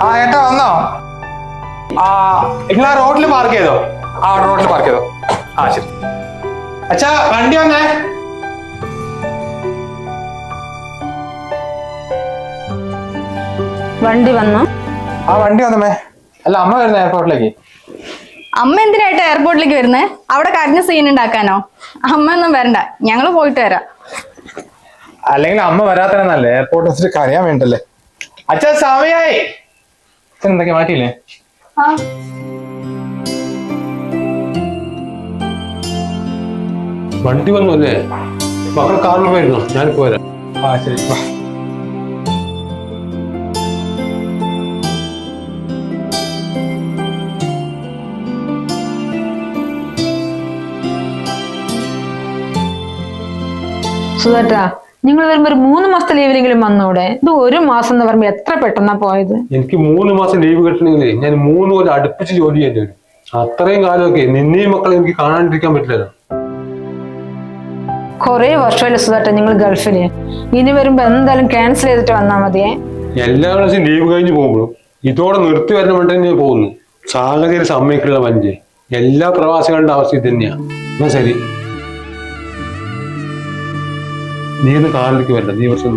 ആ ഏട്ടാ വന്നോ? ആ നിങ്ങൾ ആ റോഡിൽ പാർക്ക് ചെയ്തോ? ആ റോഡിൽ പാർക്ക് ചെയ്തോ? ആ ശരി. അച്ഛാ വണ്ടി വന്നേ. വണ്ടി വന്നു? ആ വണ്ടി വന്നമേ അല്ല അമ്മ വരുന്ന എയർപോർട്ടിലേക്ക് അമ്മ എന്തിനായിട്ട് എയർപോർട്ടിലേക്ക് വരുന്നേ? അവിടെ കരഞ്ഞ സീൻ ഉണ്ടാക്കാനോ? അമ്മ ഒന്നും വരണ്ട. ഞങ്ങൾ പോയിട്ട് വരാം. അല്ലെങ്കിൽ അമ്മ വരാത്തന്നെ നല്ല എയർപോർട്ടിൽ വെച്ചിട്ട് കരയാൻ വേണ്ടല്ലേ? അച്ഛാ സമയായി. അച്ഛൻ എന്തൊക്കെ മാറ്റിയില്ലേ? വണ്ടി വന്നു അല്ലേ മക്കൾ കാറിൽ പോയിരുന്നു? ഞാനിപ്പോ വരാം. ആ ശരി. വാ. സുധേട്ടാ നിങ്ങൾ വരുമ്പോ ഒരു മൂന്ന് മാസത്തെ ലീവിലെങ്കിലും വന്നൂടെ? ഇത് ഒരു മാസം എന്ന് പറയുമ്പോ എത്ര പെട്ടെന്നാ പോയത്? എനിക്ക് മൂന്ന് മാസം ലീവ് കിട്ടണമെങ്കിൽ ഞാൻ മൂന്ന് കൊല്ലം അടുപ്പിച്ച് ജോലി ചെയ്യേണ്ടി വരും. അത്രയും കാലമൊക്കെ നിന്നെയും മക്കളെ എനിക്ക് കാണാണ്ടിരിക്കാൻ പറ്റില്ലല്ലോ. കൊറേ വർഷമല്ലേ സുധേട്ടാ നിങ്ങൾ ഗൾഫിൽ. ഇനി വരുമ്പോ എന്തായാലും ക്യാൻസൽ ചെയ്തിട്ട് വന്നാ മതിയേ? എല്ലാ പ്രാവശ്യം ലീവ് കഴിഞ്ഞ് പോകുമ്പോഴും ഇതോടെ നിർത്തി വരണം വേണ്ടി ഞാൻ പോകുന്നു. സാഹചര്യം സമ്മതിക്കുള്ള വഞ്ചി. എല്ലാ പ്രവാസികളുടെ അവസ്ഥ ഇത് തന്നെയാ എന്നാ ശരി. നീ ഒന്ന് കാറിലേക്ക് വരണ്ട നീ കുറച്ച്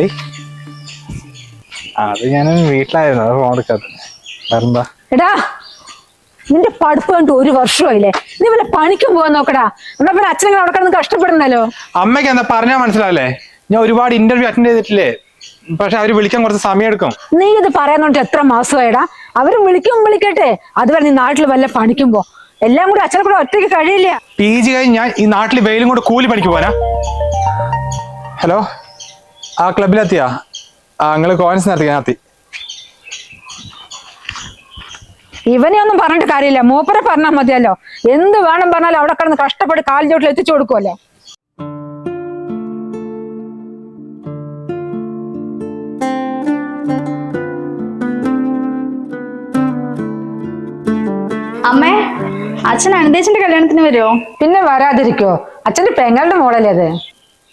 നിന്ന്. അത് ഞാൻ വീട്ടിലായിരുന്നു അത് ഫോൺ എടുക്കാത്ത വേറെന്താ? എടാ നിന്റെ പഠിപ്പ് കണ്ടു ഒരു വർഷമായില്ലേ? നീ വല്ല പണിക്കും പോവാൻ നോക്കടാ. എന്നാ പിന്നെ അച്ഛനെ അവിടെ കിടന്ന് കഷ്ടപ്പെടുന്നല്ലോ? അമ്മയ്ക്ക് എന്താ പറഞ്ഞാ മനസ്സിലാവില്ലേ ഞാൻ ഒരുപാട് ഇന്റർവ്യൂ അറ്റൻഡ് ചെയ്തിട്ടില്ലേ? പക്ഷെ അവർ വിളിക്കാൻ കുറച്ച് സമയം എടുക്കും നീ ഇത് പറയാന്നോണ്ട് എത്ര മാസമായിടാ? അവർ വിളിക്കും വിളിക്കട്ടെ. അതുവരെ നീ നാട്ടിൽ വല്ല പണിക്കും പോ. എല്ലാം കൂടെ അച്ഛനെ കൂടെ ഒറ്റയ്ക്ക് കഴിയില്ല. പി ജി കഴിഞ്ഞ് ഞാൻ ഈ നാട്ടിൽ വെയിലും കൂടെ കൂലി പണിക്ക് പോരാ. ഹലോ? ആ ക്ലബിലെത്തിയാ? ആ നിങ്ങൾ കോയിൻസ് നിർത്തി ഇവനെ ഒന്നും പറഞ്ഞിട്ട് കാര്യമില്ല. മൂപ്പരെ പറഞ്ഞാൽ മതിയല്ലോ. എന്ത് വേണം പറഞ്ഞാലും അവിടെ കിടന്ന് കഷ്ടപ്പെട്ട് കാലി ചോട്ടിൽ എത്തിച്ചു കൊടുക്കുമല്ലോ അമ്മേ അച്ഛൻ അനന്തേശന്റെ കല്യാണത്തിന് വരുമോ പിന്നെ വരാതിരിക്കോ. അച്ഛന്റെ പെങ്ങളുടെ മോളല്ലേ അത്?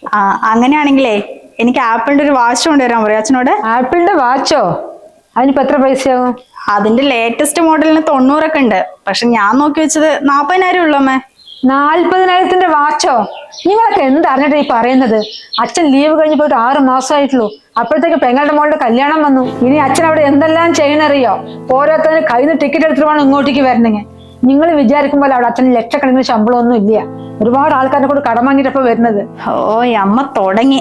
ആ അങ്ങനെയാണെങ്കിലേ എനിക്ക് ആപ്പിളിന്റെ ഒരു വാച്ച് കൊണ്ടുവരാൻ പറയാം. അച്ഛനോട്? ആപ്പിളിന്റെ വാച്ചോ? അതിനിപ്പോ എത്ര പൈസയാകും അതിന്റെ ലേറ്റസ്റ്റ് മോഡലിന് തൊണ്ണൂറൊക്കെ ഉണ്ട്. പക്ഷെ ഞാൻ നോക്കി വെച്ചത് നാപ്പതിനായിരം ഉള്ളൂ അമ്മേ. നാൽപ്പതിനായിരത്തിന്റെ വാച്ചോ? നിങ്ങളൊക്കെ എന്തറിഞ്ഞിട്ട് ഈ പറയുന്നത്? അച്ഛൻ ലീവ് കഴിഞ്ഞ് പോയിട്ട് ആറ് മാസമായിട്ടുള്ളൂ. അപ്പോഴത്തേക്ക് പെങ്ങളുടെ മോളുടെ കല്യാണം വന്നു. ഇനി അച്ഛൻ അവിടെ എന്തെല്ലാം ചെയ്യണറിയോ ഓരോരുത്തരും കയ്യിൽ നിന്ന് ടിക്കറ്റ് എടുത്തിട്ട് വേണം ഇങ്ങോട്ടേക്ക് വരണെങ്കിൽ നിങ്ങൾ വിചാരിക്കുമ്പോൾ അവിടെ അച്ഛൻ ലക്ഷക്കണക്കിന് ശമ്പളമൊന്നും ഇല്ല. ഒരുപാട് ആൾക്കാരെ കൂടെ കടം വാങ്ങിയിട്ടപ്പോ വരുന്നത്. ഓ ഈ അമ്മ തുടങ്ങി.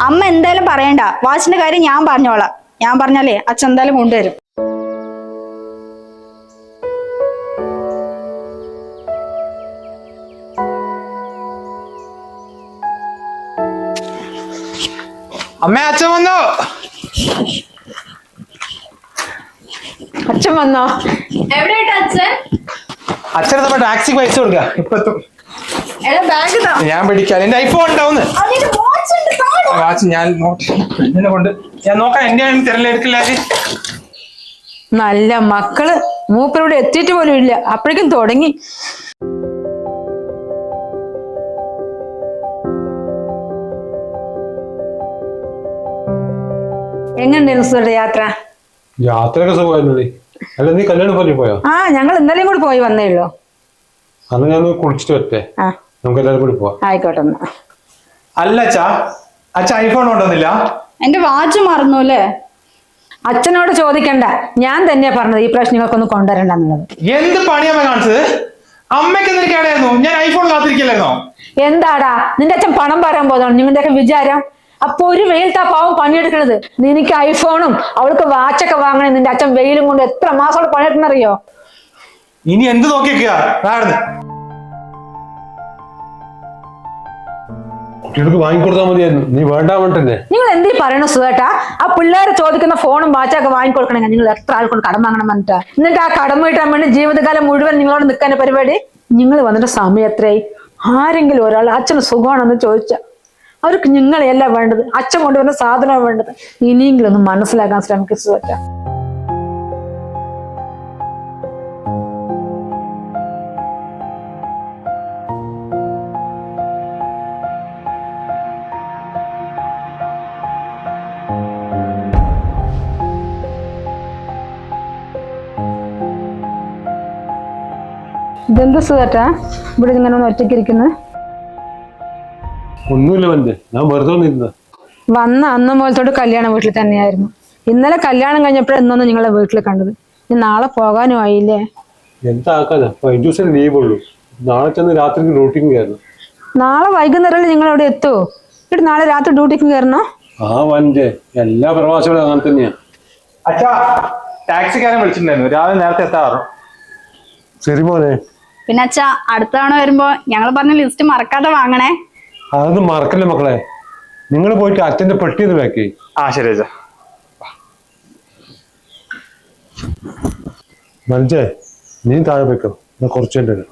അമ്മ എന്തായാലും പറയണ്ട. വാച്ചിന്റെ കാര്യം ഞാൻ പറഞ്ഞോളാം. ഞാൻ പറഞ്ഞാലേ അച്ഛൻ എന്തായാലും കൊണ്ടുവരും. അമ്മ അച്ഛൻ വന്നോ? അച്ഛൻ വന്നോ? എവിടെയായിട്ട് അച്ഛൻ? അച്ഛനെ നമ്മൾ ടാക്സിക്ക് പൈസ കൊടുക്ക. ഇപ്പൊ എത്തും എടാ ബാഗ് താ ഞാൻ പിടിക്കാൻ എന്റെ ഐഫോൺ ഉണ്ടാവുന്നു. വാച്ച് ഞാൻ നോക്കി എന്നെ കൊണ്ട് ഞാൻ നോക്കാൻ എന്റെ തിരഞ്ഞെടുക്കില്ല നല്ല മക്കൾ. മൂപ്പരോട് എത്തിയിട്ട് പോലും ഇല്ല. അപ്പോഴേക്കും തുടങ്ങി. എങ്ങനെയുണ്ടായിരുന്നു യാത്ര? യാത്രയൊക്കെ സുഖമായിരുന്നല്ലേ അല്ല നീ കല്യാണം പോയോ? ആ ഞങ്ങൾ ഇന്നലെയും കൂടി പോയി വന്നേ ഉള്ളൂ. അന്ന് ഞാൻ കുളിച്ചിട്ട് വരട്ടെ. നമുക്ക് എല്ലാവരും കൂടി പോവാം. ആയിക്കോട്ടെ അല്ല അച്ഛാ. അച്ഛ ഐഫോൺ കൊണ്ടുവന്നില്ല? എന്റെ വാച്ച് മറന്നു അല്ലേ? അച്ഛനോട് ചോദിക്കണ്ട. ഞാൻ തന്നെയാ പറഞ്ഞത് ഈ പ്രശ്നങ്ങൾക്കൊന്നും നിങ്ങൾക്കൊന്ന് കൊണ്ടുവരണ്ടെന്നുള്ളത് എന്ത് പണിയമ്മ കാണിച്ചത്? അമ്മയ്ക്ക് ഞാൻ ഐഫോൺ കാത്തിരിക്കില്ലായിരുന്നോ? എന്താടാ? നിന്റെ അച്ഛൻ പണം പറയാൻ പോകുന്നതാണ് നിങ്ങളുടെയൊക്കെ വിചാരം? അപ്പൊ ഒരു വെയിലത്താ പാവം പണിയെടുക്കണത്. നിനക്ക് ഐഫോണും അവൾക്ക് വാച്ചൊക്കെ വാങ്ങണേ. നിന്റെ അച്ഛൻ വെയിലും കൊണ്ട് എത്ര മാസം അവിടെ പണിയെടുക്കണറിയോ ഇനി എന്ത് നോക്കിക്കുക കുട്ടികൾക്ക് വാങ്ങിക്കൊടുത്താൽ മതിയായിരുന്നു. നീ വേണ്ട വേണ്ടല്ലേ നിങ്ങൾ എന്തീ പറയണ സുഖേട്ടാ ആ പിള്ളേരെ ചോദിക്കുന്ന ഫോണും വാച്ചൊക്കെ വാങ്ങിക്കൊടുക്കണെങ്കിൽ നിങ്ങൾ എത്ര ആൾക്കൊണ്ട് കടം വാങ്ങണം എന്നിട്ട് എന്നിട്ട് ആ കടം വീട്ടാൻ വേണ്ടി ജീവിതകാലം മുഴുവൻ നിങ്ങളോട് നിൽക്കാൻ പരിപാടി? നിങ്ങൾ വന്നിട്ട് സമയം എത്രയായി? ആരെങ്കിലും ഒരാൾ അച്ഛന് സുഖമാണെന്ന് ചോദിച്ച. അവർക്ക് നിങ്ങളെയല്ല വേണ്ടത്. അച്ഛൻ കൊണ്ടുവരുന്ന സാധനമാണ് വേണ്ടത്. ഇനിയെങ്കിലും ഒന്ന് മനസ്സിലാക്കാൻ ശ്രമിക്കുക പറ്റാം ഇതെന്ത് സുഖേട്ടാ ഇവിടെ ഇങ്ങനെ ഒന്ന് ഒറ്റയ്ക്കിരിക്കുന്നത് ഒന്നുമില്ല ഞാൻ വെറുതെ വന്നിരുന്ന വന്ന അന്ന് മുതലത്തോട് കല്യാണം വീട്ടിൽ തന്നെയായിരുന്നു. ഇന്നലെ കല്യാണം കഴിഞ്ഞപ്പോഴാണ് ഇന്നൊന്ന് നിങ്ങളെ വീട്ടിൽ കണ്ടത്. ഇനി നാളെ പോകാനും ആയില്ലേ? എന്താക്കാനാ? പതിനഞ്ച് ദിവസം ലീവ് ഉള്ളൂ. നാളെ ചെന്ന് രാത്രിക്ക് ഡ്യൂട്ടിക്ക് കയറണം. നാളെ വൈകുന്നേരം നിങ്ങൾ അവിടെ എത്തുമോ ഇവിടെ നാളെ രാത്രി ഡ്യൂട്ടിക്ക് കയറണോ? ആ വഞ്ചേ എല്ലാ പ്രവാസികളും അങ്ങനെ തന്നെയാ. അച്ഛാ ടാക്സിക്കാരൻ വിളിച്ചിട്ടുണ്ടായിരുന്നു. രാവിലെ നേരത്തെ എത്താറു? ശരി മോനെ. പിന്നെ അച്ഛാ അടുത്ത തവണ വരുമ്പോ ഞങ്ങൾ പറഞ്ഞ ലിസ്റ്റ് മറക്കാതെ വാങ്ങണേ. അതൊന്നും മറക്കല്ലേ മക്കളെ? നിങ്ങൾ പോയിട്ട് അച്ഛന്റെ പെട്ടിന്ന് വെക്കേ ആ ശരി അച്ഛാ. മനസ്സേ നീ താഴെ വെക്കോ ഞാൻ കുറച്ച് കഴിഞ്ഞിട്ട് വരാം.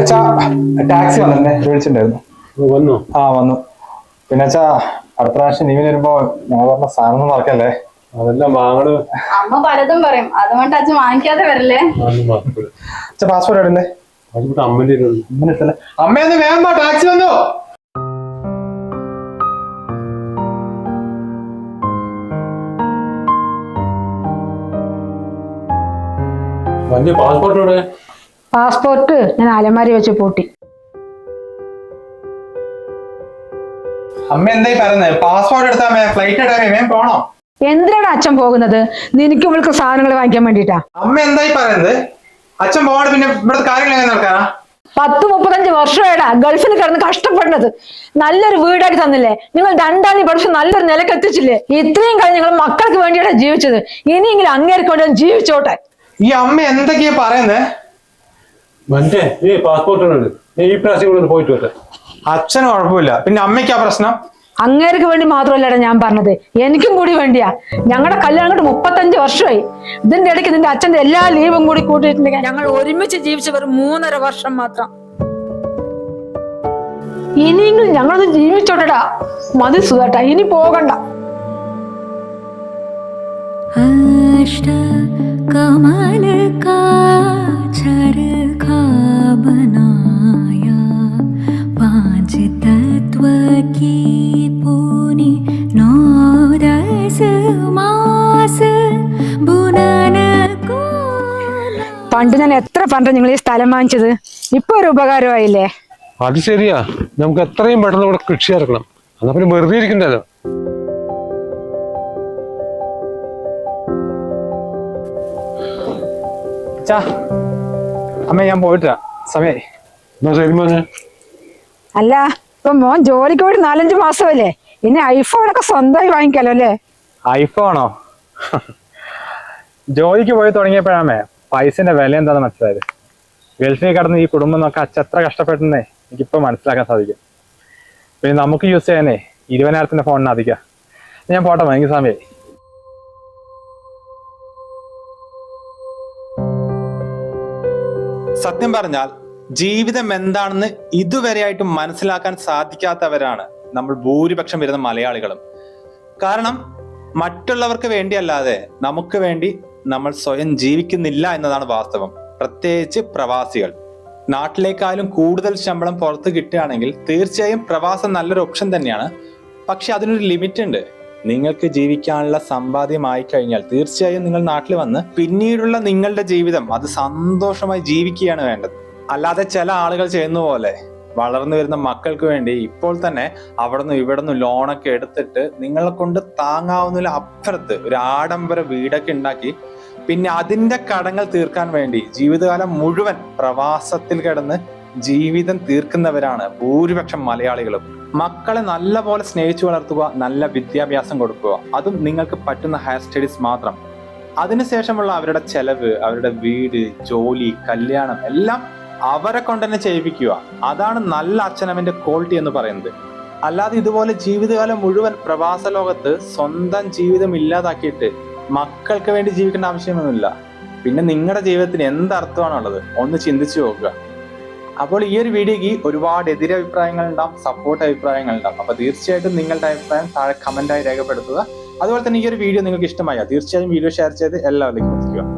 അച്ഛാ ടാക്സി വന്നെ. വിളിച്ചിട്ടുണ്ടായിരുന്നു. വന്നോ? ആ വന്നു. പിന്നെ അടുത്ത പ്രാവശ്യം നീവിന് വരുമ്പോ ഞങ്ങൾ പറഞ്ഞ സാധനം മറക്കല്ലേ? അതെല്ലാം വാങ്ങണ. അമ്മ പലതും പറയും. അതുകൊണ്ട് അച്ഛൻ വാങ്ങിക്കാതെ വരല്ലേ? അച്ഛൻ. അച്ഛാ പാസ്പോർട്ട് അമ്മന്റെ. അമ്മ അമ്മയൊന്ന് വേഗം ടാക്സി വന്നു. വഞ്ചേ പാസ്പോർട്ട് പാസ്പോർട്ട് ഞാൻ അലമാരി വെച്ച് പൂട്ടി. അമ്മ എന്തായി പറയുന്നത് പാസ്പോർട്ട് എടുത്താ ഫ്ലൈറ്റ് എടുക്കാൻ പോണോ. എന്തിനാണ് അച്ഛൻ പോകുന്നത്? നിനക്ക് ഇവൾക്ക് സാധനങ്ങൾ വാങ്ങിക്കാൻ വേണ്ടിട്ടാ അമ്മ എന്തായി പറയുന്നത്? അച്ഛൻ പോകണം പിന്നെ ഇവിടുത്തെ കാര്യങ്ങൾ എങ്ങനെ നടക്കാനാ? പത്ത് മുപ്പത്തഞ്ച് വർഷമായിടാ ഗൾഫിൽ കിടന്ന് കഷ്ടപ്പെടുന്നത്. നല്ലൊരു വീടാക്കി തന്നില്ലേ? നിങ്ങൾ രണ്ടാം പഠിച്ച് നല്ലൊരു നിലയ്ക്ക് എത്തിച്ചില്ലേ? ഇത്രയും കാലം നിങ്ങൾ മക്കൾക്ക് വേണ്ടിയിട്ടാ ജീവിച്ചത്. ഇനിയെങ്കിലും അങ്ങേർക്ക് വേണ്ടി ജീവിച്ചോട്ടെ. ഈ അമ്മ എന്തൊക്കെയാ പറയുന്നത് മറ്റേ നീ പാസ്പോർട്ട് നീ ഈ പ്രാവശ്യം കൂടെ പോയിട്ട് വരാം അച്ഛന് കുഴപ്പമില്ല പിന്നെ അമ്മയ്ക്കാ പ്രശ്നം അങ്ങേർക്ക് വേണ്ടി മാത്രമല്ലടാ ഞാൻ പറഞ്ഞത് എനിക്കും കൂടി വേണ്ടിയാ ഞങ്ങളുടെ കല്യാണം കൊണ്ട് മുപ്പത്തഞ്ച് വർഷമായി ഇതിന്റെ ഇടയ്ക്ക് നിന്റെ അച്ഛന്റെ എല്ലാ ലീവും കൂടി കൂട്ടിയിട്ടുണ്ടെങ്കിൽ ഞങ്ങൾ ഒരുമിച്ച് ജീവിച്ച വെറും മൂന്നര വർഷം മാത്രം ഇനിയെങ്കിലും ഞങ്ങളൊന്ന് ജീവിച്ചോട്ടടാ മതി സുഖാട്ടാ ഇനി പോകണ്ട अष्ट कमल का चरखा बनाया പണ്ട് ഞാൻ എത്ര പണ്ട് നിങ്ങൾ ഈ സ്ഥലം വാങ്ങിച്ചത്? ഇപ്പൊ ഒരു ഉപകാരമായില്ലേ? അത് ശരിയാ. നമുക്ക് എത്രയും പെട്ടെന്ന് ഇവിടെ കൃഷി ഇറക്കണം. എന്നാ പിന്നെ വെറുതെ ഇരിക്കണ്ടല്ലോ. അമ്മ ഞാൻ പോയിട്ടാ സമയായി. എന്നാ ശരി മോനെ. അല്ല ഇപ്പൊ മോൻ ജോലിക്ക് പോയിട്ട് നാലഞ്ച് മാസമല്ലേ? ഇനി ഐഫോണൊക്കെ സ്വന്തമായി വാങ്ങിക്കാലോ അല്ലേ? ഐഫോണോ ജോലിക്ക് പോയി തുടങ്ങിയപ്പോഴാമേ പൈസന്റെ വില എന്താന്ന് മനസ്സിലായത്? ഗൾഫിൽ കടന്ന് ഈ കുടുംബം നോക്കാൻ അച്ഛൻ എത്ര കഷ്ടപ്പെട്ടെന്നേ എനിക്കിപ്പോ മനസ്സിലാക്കാൻ സാധിക്കും. പിന്നെ നമുക്ക് യൂസ് ചെയ്യാനേ ഇരുപതിനായിരത്തിന്റെ ഫോണിന് അധികം. ഞാൻ പോട്ടെ എനിക്ക് സമയമായി സത്യം പറഞ്ഞാൽ ജീവിതം എന്താണെന്ന് ഇതുവരെയായിട്ട് മനസ്സിലാക്കാൻ സാധിക്കാത്തവരാണ് നമ്മൾ ഭൂരിപക്ഷം വരുന്ന മലയാളികളും. കാരണം മറ്റുള്ളവർക്ക് വേണ്ടിയല്ലാതെ നമുക്ക് വേണ്ടി നമ്മൾ സ്വയം ജീവിക്കുന്നില്ല എന്നതാണ് വാസ്തവം. പ്രത്യേകിച്ച് പ്രവാസികൾ. നാട്ടിലേക്കാളും കൂടുതൽ ശമ്പളം പുറത്ത് കിട്ടുകയാണെങ്കിൽ തീർച്ചയായും പ്രവാസം നല്ലൊരു ഓപ്ഷൻ തന്നെയാണ്. പക്ഷെ അതിനൊരു ലിമിറ്റ് ഉണ്ട് നിങ്ങൾക്ക് ജീവിക്കാനുള്ള സമ്പാദ്യമായി കഴിഞ്ഞാൽ തീർച്ചയായും നിങ്ങൾ നാട്ടിൽ വന്ന് പിന്നീടുള്ള നിങ്ങളുടെ ജീവിതം അത് സന്തോഷമായി ജീവിക്കുകയാണ് വേണ്ടത്. അല്ലാതെ ചില ആളുകൾ ചെയ്യുന്ന പോലെ വളർന്നു വരുന്ന മക്കൾക്ക് വേണ്ടി ഇപ്പോൾ തന്നെ അവിടെ നിന്ന് ഇവിടെ നിന്ന് ലോണൊക്കെ എടുത്തിട്ട് നിങ്ങളെ കൊണ്ട് താങ്ങാവുന്ന അപ്പുറത്ത് ഒരു ആഡംബര വീടൊക്കെ ഉണ്ടാക്കി പിന്നെ അതിന്റെ കടങ്ങൾ തീർക്കാൻ വേണ്ടി ജീവിതകാലം മുഴുവൻ പ്രവാസത്തിൽ കിടന്ന് ജീവിതം തീർക്കുന്നവരാണ് ഭൂരിപക്ഷം മലയാളികളും. മക്കളെ നല്ല പോലെ സ്നേഹിച്ചു വളർത്തുക നല്ല വിദ്യാഭ്യാസം കൊടുക്കുക. അതും നിങ്ങൾക്ക് പറ്റുന്ന ഹയർ സ്റ്റഡീസ് മാത്രം. അതിനുശേഷമുള്ള അവരുടെ ചെലവ് അവരുടെ വീട് ജോലി കല്യാണം എല്ലാം അവരെ കൊണ്ട് തന്നെ ചെയ്യിപ്പിക്കുക. അതാണ് നല്ല അച്ഛനമ്മന്റെ ക്വാളിറ്റി എന്ന് പറയുന്നത്. അല്ലാതെ ഇതുപോലെ ജീവിതകാലം മുഴുവൻ പ്രവാസ ലോകത്ത് സ്വന്തം ജീവിതം ഇല്ലാതാക്കിയിട്ട് മക്കൾക്ക് വേണ്ടി ജീവിക്കേണ്ട ആവശ്യമൊന്നുമില്ല. പിന്നെ നിങ്ങളുടെ ജീവിതത്തിന് എന്തർത്ഥമാണുള്ളത് ഒന്ന് ചിന്തിച്ചു നോക്കുക. അപ്പോൾ ഈ ഒരു വീഡിയോക്ക് ഒരുപാട് എതിരഭിപ്രായങ്ങൾ ഉണ്ടാവും സപ്പോർട്ട് അഭിപ്രായങ്ങൾ ഉണ്ടാവും. അപ്പൊ തീർച്ചയായിട്ടും നിങ്ങളുടെ അഭിപ്രായം താഴെ കമന്റായി രേഖപ്പെടുത്തുക. അതുപോലെ തന്നെ ഈ ഒരു വീഡിയോ നിങ്ങൾക്ക് ഇഷ്ടമായ തീർച്ചയായും വീഡിയോ ഷെയർ ചെയ്ത് എല്ലാവരിലേക്കും എത്തിക്കുക.